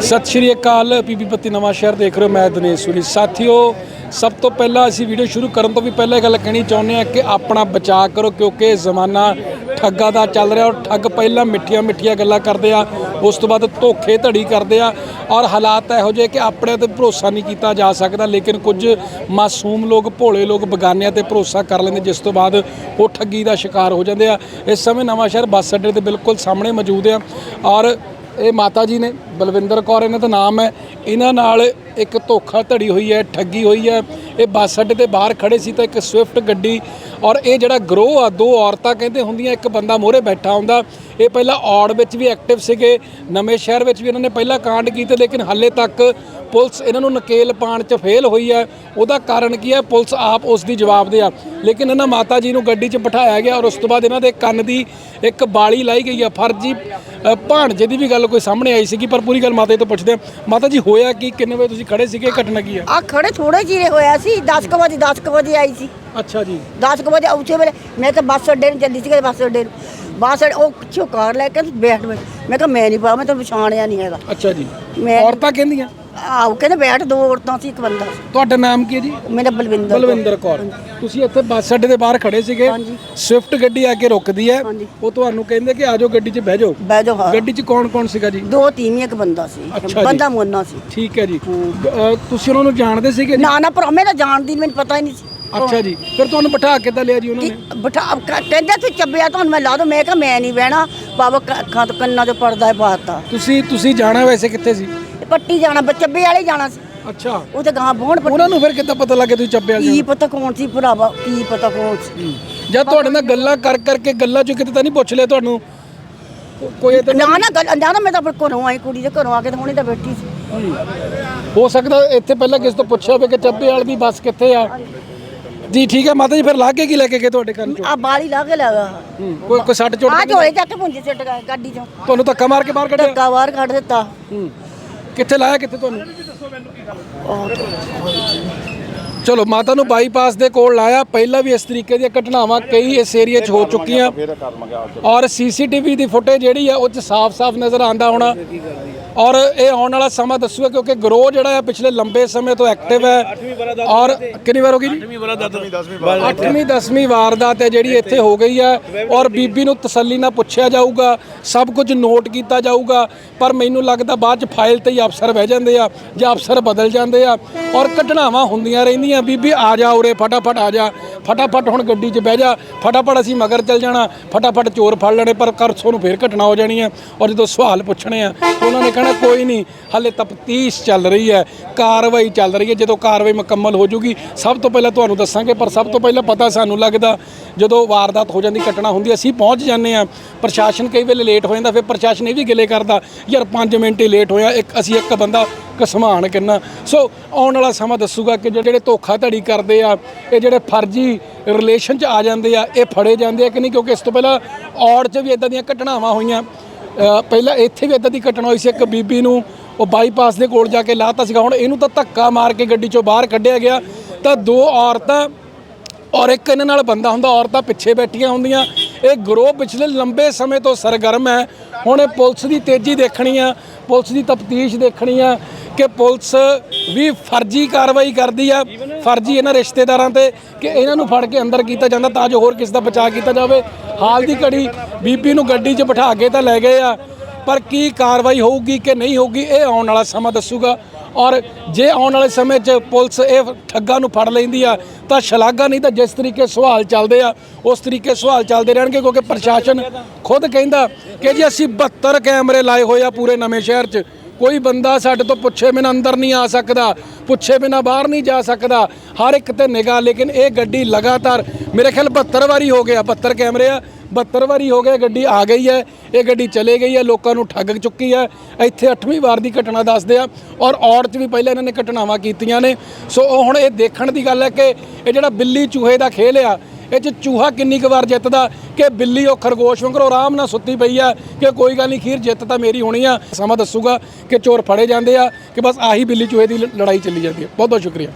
ਸਤਿ ਸ਼੍ਰੀ ਅਕਾਲ ਪੀਪੀ ਪੱਤੀ ਨਵਾਂ ਸ਼ਹਿਰ ਦੇਖ ਰਹੇ ਹੋ, ਮੈਂ ਦਿਨੇਸ਼ ਸੂਰੀ। ਸਾਥੀਓ, ਸਭ ਤੋਂ ਪਹਿਲਾਂ ਅਸੀਂ ਵੀਡੀਓ ਸ਼ੁਰੂ ਕਰਨ ਤੋਂ ਵੀ ਪਹਿਲਾਂ ਇਹ ਗੱਲ ਕਹਿਣੀ ਚਾਹੁੰਦੇ ਹਾਂ ਕਿ ਆਪਣਾ ਬਚਾਅ ਕਰੋ, ਕਿਉਂਕਿ ਜ਼ਮਾਨਾ ਠੱਗਾ ਦਾ ਚੱਲ ਰਿਹਾ ਔਰ ਠੱਗ ਪਹਿਲਾਂ ਮਿੱਠੀਆਂ ਮਿੱਠੀਆਂ ਗੱਲਾਂ ਕਰਦੇ ਆ, ਉਸ ਤੋਂ ਬਾਅਦ ਧੋਖੇ ਧੜੀ ਕਰਦੇ ਆ ਔਰ ਹਾਲਾਤ ਇਹੋ ਜਿਹੇ ਕਿ ਆਪਣੇ ਤੇ ਭਰੋਸਾ ਨਹੀਂ ਕੀਤਾ ਜਾ ਸਕਦਾ, ਲੇਕਿਨ ਕੁਝ ਮਾਸੂਮ ਲੋਕ, ਭੋਲੇ ਲੋਕ ਬਗਾਨਿਆਂ ਤੇ ਭਰੋਸਾ ਕਰ ਲੈਂਦੇ, ਜਿਸ ਤੋਂ ਬਾਅਦ ਉਹ ਠੱਗੀ ਦਾ ਸ਼ਿਕਾਰ ਹੋ ਜਾਂਦੇ ਆ। ਇਸ ਸਮੇਂ ਨਵਾਂ ਸ਼ਹਿਰ ਬੱਸ ਅੱਡੇ ਦੇ ਬਿਲਕੁਲ ਸਾਹਮਣੇ ਮੌਜੂਦ ਆ ਔਰ ਇਹ ਮਾਤਾ ਜੀ ਨੇ, ਬਲਵਿੰਦਰ ਕੌਰ ਇਹਨਾਂ ਦਾ ਨਾਮ ਹੈ। ਇਹਨਾਂ ਨਾਲ ਇੱਕ ਧੋਖਾ ਧੜੀ ਹੋਈ ਹੈ, ਠੱਗੀ ਹੋਈ ਹੈ। ਇਹ ਬੱਸ ਅੱਡੇ ਦੇ ਬਾਹਰ ਖੜੇ ਸੀ ਤਾਂ ਇੱਕ ਸਵਿਫਟ ਗੱਡੀ ਔਰ ਇਹ ਜਿਹੜਾ ਗਰੋਹ ਆ ਦੋ ਔਰਤਾਂ ਕਹਿੰਦੇ ਹੁੰਦੀਆਂ ਇੱਕ ਬੰਦਾ ਮੋਹਰੇ ਬੈਠਾ ਹੁੰਦਾ। ਇਹ ਪਹਿਲਾਂ ਔੜ ਵਿੱਚ ਵੀ ਐਕਟਿਵ ਸੀਗੇ ਨਵੇਂ ਸ਼ਹਿਰ ਵਿੱਚ ਵੀ ਇਹਨਾਂ ਨੇ ਪਹਿਲਾਂ ਕਾਂਡ ਕੀਤੇ ਲੇਕਿਨ ਹਾਲੇ ਤੱਕ ਪੁਲਿਸ ਇਹਨਾਂ ਨੂੰ ਨਕੇਲ ਪਾਣ 'ਚ ਫੇਲ ਹੋਈ ਹੈ। ਉਹਦਾ ਕਾਰਨ ਕੀ ਹੈ? ਪੁਲਿਸ ਆਪ ਉਸ ਦੀ ਜਵਾਬ ਦੇ ਆ। ਲੇਕਿਨ ਇਹਨਾਂ ਮਾਤਾ ਜੀ ਨੂੰ ਗੱਡੀ 'ਚ ਬਿਠਾਇਆ ਗਿਆ ਔਰ ਉਸ ਤੋਂ ਬਾਅਦ ਇਹਨਾਂ ਦੇ ਕੰਨ ਦੀ ਇੱਕ ਬਾਲੀ ਲਾਈ ਗਈ ਆ ਫਰਜੀ ਅ, ਭਾਣਜੇ ਦੀ ਵੀ ਗੱਲ ਕੋਈ ਸਾਹਮਣੇ ਆਈ ਸੀਗੀ ਪਰ ਪੂਰੀ ਗੱਲ ਮਾਤਾ ਜੀ ਤੋਂ ਪੁੱਛਦੇ ਆ ਮਾਤਾ ਜੀ ਹੋਇਆ ਕੀ? ਕਿੰਨੇ ਵਜੇ ਤੁਸੀਂ ਖੜੇ ਸੀਗੇ? ਘਟਨਾ ਕੀ ਆ ਆ ਖੜੇ ਥੋੜੇ ਚਿਰੇ ਹੋਇਆ ਸੀ 10 ਕੁ ਵਜੇ 10 ਕੁ ਵਜੇ ਆਈ ਸੀ। ਅੱਛਾ ਜੀ। 10 ਕੁ ਵਜੇ ਉੱਥੇ ਵੇਲੇ ਮੈਂ ਤਾਂ ਬੱਸ ਅੱਡੇ ਨੂੰ ਚੱਲੀ ਸੀ ਕਿ ਬੱਸ ਅੱਡੇ ਨੂੰ। ਬੱਸ ਅੱਡੇ ਉਹ ਪਿੱਛੋਂ ਕਾਰ ਲੈ ਕੇ ਬੈਠ ਬੈਠ। ਮੈਂ ਕਿਹਾ ਮੈਂ ਨਹੀਂ ਪਾ ਮੈਂ ਤਾਂ ਪਛਾਣਿਆ ਨਹੀਂ ਹੈਗਾ। ਅੱਛਾ ਜੀ। ਮੈਂ ਔਰਤਾਂ ਕਹਿੰਦੀਆਂ? ਆਹ ਕਹਿੰਦੇ ਬੈਠ ਦੋ ਔਰਤਾਂ ਸੀ ਇੱਕ ਬੰਦਾ ਸੀ। ਤੁਹਾਡਾ ਨਾਮ ਕੀ ਹੈ ਜੀ? ਮੇਰਾ ਬਲਵਿੰਦਰ ਬਲਵਿੰਦਰ ਕੌਰ। ਤੁਸੀਂ ਇੱਥੇ ਬੱਸ ਅੱਡੇ ਦੇ ਬਾਹਰ ਖੜੇ ਸੀਗੇ। ਹਾਂਜੀ। ਸਵਿਫਟ ਗੱਡੀ ਆ ਕੇ ਰੁਕਦੀ ਹੈ। ਹਾਂਜੀ। ਉਹ ਤੁਹਾਨੂੰ ਕਹਿੰਦੇ ਕਿ ਆਜੋ ਗੱਡੀ 'ਚ ਬਹਿ ਜਾਓ। ਬਹਿ ਜਾਓ ਹਾਂ। ਗੱਡੀ 'ਚ ਕੌਣ ਕੌਣ ਸੀਗਾ ਜੀ? ਦੋ ਤੀਵੀਂ ਇੱਕ ਬੰਦਾ ਸੀ। ਅੱਛਾ ਜੀ। ਬੰਦਾ ਮੋਨਾ ਸੀ। ਠੀਕ ਹੈ ਜੀ। ਤੁਸੀਂ ਉਹਨਾਂ ਨੂੰ ਜਾਣਦੇ ਸੀਗੇ ਜੀ? ਨਾ ਨਾ ਪਰ ਮੈਂ ਤਾਂ ਜਾਣਦੀ ਨੀ, ਮੈਨੂੰ ਪਤਾ ਹੀ ਨਹੀਂ ਸੀ। ਅੱਛਾ ਜੀ। ਫਿਰ ਤੁਹਾਨੂੰ ਬਿਠਾ ਕੇ ਤਾਂ ਲਿਆ ਜੀ ਉਹਨਾਂ ਕਿ ਨੇ? ਬਿਠਾ ਕ- ਕਹਿੰਦੇ ਤੂੰ ਚੱਬਿਆ ਤੁਹਾਨੂੰ ਮੈਂ ਲਾ ਦੋ। ਮੈਂ ਕਿਹਾ ਮੈਂ ਨਹੀਂ ਬਹਿਣਾ। ਬਾਬਾ ਕ- ਅੱਖਾਂ ਤੋਂ ਕੰਨਾਂ ਤੋਂ ਪਰਦਾ ਪਾਤਾ ਤੁਸੀਂ ਤੁਸੀਂ ਜਾਣਾ ਵੈਸੇ ਕਿੱਥੇ ਸੀ? ਪੱਟੀ ਜਾਣਾ ਬ- ਚੱਬੇ ਵਾਲੇ ਜਾਣਾ ਸੀ। ਅੱਛਾ। ਉਹ ਤੇ ਗਾਂ ਬੋਣ ਪੱਟੀ। ਉਹਨਾਂ ਨੂੰ ਫਿਰ ਕਿੱਦਾਂ ਪਤਾ ਲੱਗਿਆ ਤੁਸੀਂ ਚੱਬੇ ਵਾਲੇ ਕੀ ਪਤਾ ਕੌਣ ਸੀ ਭਰਾਵਾ ਕੀ ਪਤਾ ਕੌਣ ਸੀ। ਜਦ ਤੁਹਾਡੇ ਨਾਲ ਗੱਲਾਂ ਕਰ ਕਰਕੇ ਗੱਲਾਂ ਚੋਂ ਕਿਤੇ ਤਾਂ ਨਹੀਂ ਪੁੱਛ ਲਿਆ ਤੁਹਾਨੂੰ? ਕੋਈ ਇਦਾਂ ਨਾ ਨਾ ਗੱਲ ਨਾ ਮੈਂ ਤਾਂ ਘਰੋਂ ਆਈ ਕੁੜੀ ਦੇ ਘਰੋਂ ਆ ਕੇ ਤਾਂ ਹੁਣੇ ਤਾਂ ਬੈਠੀ ਸੀ। ਹੋ ਸਕਦਾ ਇੱਥੇ ਪਹਿਲਾਂ ਕਿਸੇ ਤੋਂ ਪੁੱਛਿਆ ਹੋਵੇ ਕਿ ਚੱਬੇ ਵਾਲੇ ਦੀ ਬੱਸ ਕਿੱਥੇ ਆ। ਜੀ ਠੀਕ ਹੈ ਮਾਤਾ ਜੀ ਫਿਰ ਲਾ ਕੇ ਕੀ ਲੈ ਕੇ ਗਏ ਤੁਹਾਡੇ ਚੋਂ? ਆ ਬਾਲੀ ਲਾ ਕੇ ਲਗਾ ਕੋਈ ਕੋਈ ਸੱਟ ਚੋਟ ਆ ਤਾਂ? ਝੋਲੇ ਚੱਕ ਪੁੰਜੀ ਸਿੱਟ ਗਏ ਗੱਡੀ ਚੋਂ। ਤੁਹਾਨੂੰ ਧੱਕਾ ਮਾਰ ਕੇ ਬਾਹਰ ਕੱਢਿਆ? ਧੱਕਾ ਬਾਹਰ ਕੱਢ ਦਿੱਤਾ। ਹੂੰ। ਕਿੱਥੇ ਲਾਇਆ ਕਿੱਥੇ ਤੁਹਾਨੂੰ? ਚਲੋ ਮਾਤਾ ਨੂੰ ਬਾਈਪਾਸ ਦੇ ਕੋਲ ਲਾਇਆ। ਪਹਿਲਾਂ ਵੀ ਇਸ ਤਰੀਕੇ ਦੀਆਂ ਘਟਨਾਵਾਂ ਕਈ ਇਸ ਏਰੀਆ 'ਚ ਹੋ ਚੁੱਕੀਆਂ। ਔਰ ਸੀਸੀਟੀਵੀ ਦੀ ਫੁਟੇਜ ਜਿਹੜੀ ਆ ਉਹ 'ਚ ਸਾਫ਼-ਸਾਫ਼ ਨਜ਼ਰ ਆਂਦਾ ਹੋਣਾ। ਔਰ ਇਹ ਆਉਣ ਵਾਲਾ ਸਮਾਂ ਦੱਸੂਗਾ ਕਿਉਂਕਿ ਗਰੋਹ ਜਿਹੜਾ ਆ ਪਿਛਲੇ ਲੰਬੇ ਸਮੇਂ ਤੋਂ ਐਕਟਿਵ ਹੈ। ਔਰ ਕਿੰਨੀ ਵਾਰ ਹੋ ਗਈ ਜੀ? 8ਵੀਂ 10ਵੀਂ ਵਾਰਦਾਤ ਹੈ ਜਿਹੜੀ ਇੱਥੇ ਹੋ ਗਈ ਹੈ। ਔਰ ਬੀਬੀ ਨੂੰ ਤਸੱਲੀ ਨਾਲ ਪੁੱਛਿਆ ਜਾਊਗਾ ਸਭ ਕੁਝ ਨੋਟ ਕੀਤਾ ਜਾਊਗਾ ਪਰ ਮੈਨੂੰ ਲੱਗਦਾ ਬਾਅਦ ਚ ਫਾਈਲ ਤੇ ਹੀ ਅਫਸਰ ਬਹਿ ਜਾਂਦੇ ਆ ਜਾਂ ਅਫਸਰ ਬਦਲ ਜਾਂਦੇ ਆ ਔਰ ਘਟਨਾਵਾਂ ਹੁੰਦੀਆਂ ਰਹਿੰਦੀਆਂ। ਬੀਬੀ ਆ ਜਾ ਉਰੇ ਫਟਾਫਟ ਆ ਜਾ। ਫਟਾਫਟ ਹੁਣ ਗੱਡੀ 'ਚ ਬਹਿ ਜਾ। ਫਟਾਫਟ ਅਸੀਂ ਮਗਰ ਚੱਲ ਜਾਣਾ। ਫਟਾਫਟ ਚੋਰ ਫੜ ਲੈਣੇ ਪਰ ਕਰਸੋਂ ਨੂੰ ਫੇਰ ਘਟਨਾ ਹੋ ਜਾਣੀ ਹੈ ਔਰ ਜਦੋਂ ਸਵਾਲ ਪੁੱਛਣੇ ਆ ਉਹਨਾਂ ਨੇ ਕਹਿਣਾ ਕੋਈ ਨਹੀਂ, ਹਾਲੇ ਤਫਤੀਸ਼ ਚੱਲ ਰਹੀ ਹੈ, ਕਾਰਵਾਈ ਚੱਲ ਰਹੀ ਹੈ, ਜਦੋਂ ਕਾਰਵਾਈ ਮੁਕੰਮਲ ਹੋ ਜੂਗੀ, ਸਭ ਤੋਂ ਪਹਿਲਾਂ ਤੁਹਾਨੂੰ ਦੱਸਾਂਗੇ, ਪਰ ਸਭ ਤੋਂ ਪਹਿਲਾਂ ਪਤਾ ਸਾਨੂੰ ਲੱਗਦਾ, ਜਦੋਂ ਵਾਰਦਾਤ ਹੋ ਜਾਂਦੀ, ਘਟਨਾ ਹੁੰਦੀ, ਅਸੀਂ ਪਹੁੰਚ ਜਾਂਦੇ ਆ ਪ੍ਰਸ਼ਾਸਨ ਕਈ ਵੇਲੇ ਲੇਟ ਹੋ ਜਾਂਦਾ, ਫਿਰ ਪ੍ਰਸ਼ਾਸਨ ਇਹ ਵੀ ਗਿਲੇ ਕਰਦਾ, ਯਾਰ 5 ਮਿੰਟ ਹੀ ਲੇਟ ਹੋਇਆ, ਇੱਕ ਅਸੀਂ ਇੱਕ ਬੰਦਾ ਕਸਮਾਨ ਕਿੰਨਾ। ਸੋ ਆਉਣ ਵਾਲਾ ਸਮਾਂ ਦੱਸੂਗਾ ਕਿ ਜਿਹੜੇ ਧੋਖਾਧੜੀ ਕਰਦੇ ਆ, ਇਹ ਜਿਹੜੇ ਫਰਜੀ ਰਿਲੇਸ਼ਨ 'ਚ ਆ ਜਾਂਦੇ ਆ, ਇਹ ਫੜੇ ਜਾਂਦੇ ਆ ਕਿ ਨਹੀਂ, ਕਿਉਂਕਿ ਇਸ ਤੋਂ ਪਹਿਲਾਂ ਔੜ 'ਚ ਵੀ ਇਦਾਂ ਦੀਆਂ ਘਟਨਾਵਾਂ ਹੋਈਆਂ। ਪਹਿਲਾਂ ਇੱਥੇ ਵੀ ਇਦਾਂ ਦੀ ਘਟਨਾ ਹੋਈ ਸੀ, ਇੱਕ ਬੀਬੀ ਨੂੰ ਉਹ ਬਾਈਪਾਸ ਦੇ ਕੋਲ ਜਾ ਕੇ ਲਾਤਾ ਸੀਗਾ। ਹੁਣ ਇਹਨੂੰ ਤਾਂ ਧੱਕਾ ਮਾਰ ਕੇ ਗੱਡੀ 'ਚੋਂ ਬਾਹਰ ਕੱਢਿਆ ਗਿਆ। ਤਾਂ ਦੋ ਔਰਤਾਂ ਔਰ ਇੱਕ ਇਹਨਾਂ ਨਾਲ ਬੰਦਾ ਹੁੰਦਾ, ਔਰਤਾਂ ਪਿੱਛੇ ਬੈਠੀਆਂ ਹੁੰਦੀਆਂ। ਇਹ ਗਰੋਹ ਪਿਛਲੇ ਲੰਬੇ ਸਮੇਂ ਤੋਂ ਸਰਗਰਮ ਹੈ। ਹੁਣ ਇਹ ਪੁਲਿਸ ਦੀ ਤੇਜ਼ੀ ਦੇਖਣੀ ਆ, ਪੁਲਿਸ ਦੀ ਤਫਤੀਸ਼ ਦੇਖਣੀ ਆ ਕਿ ਪੁਲਿਸ ਵੀ ਫਰਜ਼ੀ ਕਾਰਵਾਈ ਕਰਦੀ ਆ, ਫਰਜ਼ੀ ਇਹਨਾਂ ਰਿਸ਼ਤੇਦਾਰਾਂ ਤੇ ਕਿ ਇਹਨਾਂ ਨੂੰ ਫੜ ਕੇ ਅੰਦਰ ਕੀਤਾ ਜਾਂਦਾ ਤਾਂ ਜੋ ਹੋਰ ਕਿਸ ਦਾ ਬਚਾਅ ਕੀਤਾ ਜਾਵੇ। ਹਾਲ ਦੀ ਘੜੀ ਬੀਬੀ ਨੂੰ ਗੱਡੀ 'ਚ ਬਿਠਾ ਕੇ ਤਾਂ ਲੈ ਗਏ ਆ, ਪਰ ਕੀ ਕਾਰਵਾਈ ਹੋਊਗੀ ਕਿ ਨਹੀਂ ਹੋਊਗੀ, ਇਹ ਆਉਣ ਵਾਲਾ ਸਮਾਂ ਦੱਸੂਗਾ। ਔਰ ਜੇ ਆਉਣ ਵਾਲੇ ਸਮੇਂ 'ਚ ਪੁਲਿਸ ਇਹ ਠੱਗਾਂ ਨੂੰ ਫੜ ਲੈਂਦੀ ਆ, ਤਾਂ ਸ਼ਲਾਘਾ ਨਹੀਂ ਤਾਂ ਜਿਸ ਤਰੀਕੇ ਸਵਾਲ ਚੱਲਦੇ ਆ, ਉਸ ਤਰੀਕੇ ਸਵਾਲ ਚੱਲਦੇ ਰਹਿਣਗੇ, ਕਿਉਂਕਿ ਪ੍ਰਸ਼ਾਸਨ ਖੁਦ ਕਹਿੰਦਾ ਕਿ ਜੀ ਅਸੀਂ 72 ਕੈਮਰੇ ਲਾਏ ਹੋਏ ਆ ਪੂਰੇ ਨਵੇਂ ਸ਼ਹਿਰ 'ਚ। ਕੋਈ ਬੰਦਾ ਸਾਡੇ ਤੋਂ ਪੁੱਛੇ ਬਿਨਾਂ ਅੰਦਰ ਨਹੀਂ ਆ ਸਕਦਾ, ਪੁੱਛੇ ਬਿਨਾਂ ਬਾਹਰ ਨਹੀਂ ਜਾ ਸਕਦਾ, ਹਰ ਇੱਕ ਤੇ ਨਿਗਾਹ, ਲੇਕਿਨ ਇਹ ਗੱਡੀ ਲਗਾਤਾਰ ਮੇਰੇ ਖਿਆਲ 72 ਵਾਰੀ ਹੋ ਗਿਆ 72 ਕੈਮਰੇ ਆ 72 ਵਾਰੀ ਹੋ ਗਿਆ ਗੱਡੀ ਆ ਗਈ ਹੈ, ਇਹ ਗੱਡੀ ਚਲੇ ਗਈ ਹੈ, ਲੋਕਾਂ ਨੂੰ ਠੱਗ ਚੁੱਕੀ ਹੈ, ਇੱਥੇ 8ਵੀਂ ਵਾਰ ਦੀ ਘਟਨਾ ਦੱਸਦੇ ਆ ਔਰ ਔੜ 'ਚ ਵੀ ਪਹਿਲਾਂ ਇਹਨਾਂ ਨੇ ਘਟਨਾਵਾਂ ਕੀਤੀਆਂ ਨੇ, ਸੋ ਉਹ ਹੁਣ ਇਹ ਦੇਖਣ ਦੀ ਗੱਲ ਹੈ ਕਿ ਇਹ ਜਿਹੜਾ ਬਿੱਲੀ ਚੂਹੇ ਦਾ ਖੇਲ ਆ ਇਹ 'ਚ ਚੂਹਾ ਕਿੰਨੀ ਕੁ ਵਾਰ ਜਿੱਤਦਾ ਕਿ ਬਿੱਲੀ ਉਹ ਖਰਗੋਸ਼ ਵਾਂਗਰ ਆਰਾਮ ਨਾਲ ਸੁੱਤੀ ਪਈ ਆ ਕਿ ਕੋਈ ਗੱਲ ਨਹੀਂ, ਖੀਰ ਜਿੱਤ ਤਾਂ ਮੇਰੀ ਹੋਣੀ ਆ। ਸਮਾਂ ਦੱਸੂਗਾ ਕਿ ਚੋਰ ਫੜੇ ਜਾਂਦੇ ਆ ਕਿ ਬਸ ਆਹੀ ਬਿੱਲੀ ਚੂਹੇ ਦੀ ਲੜਾਈ ਚੱਲੀ ਜਾਂਦੀ ਹੈ ਬਹੁਤ ਬਹੁਤ ਸ਼ੁਕਰੀਆ।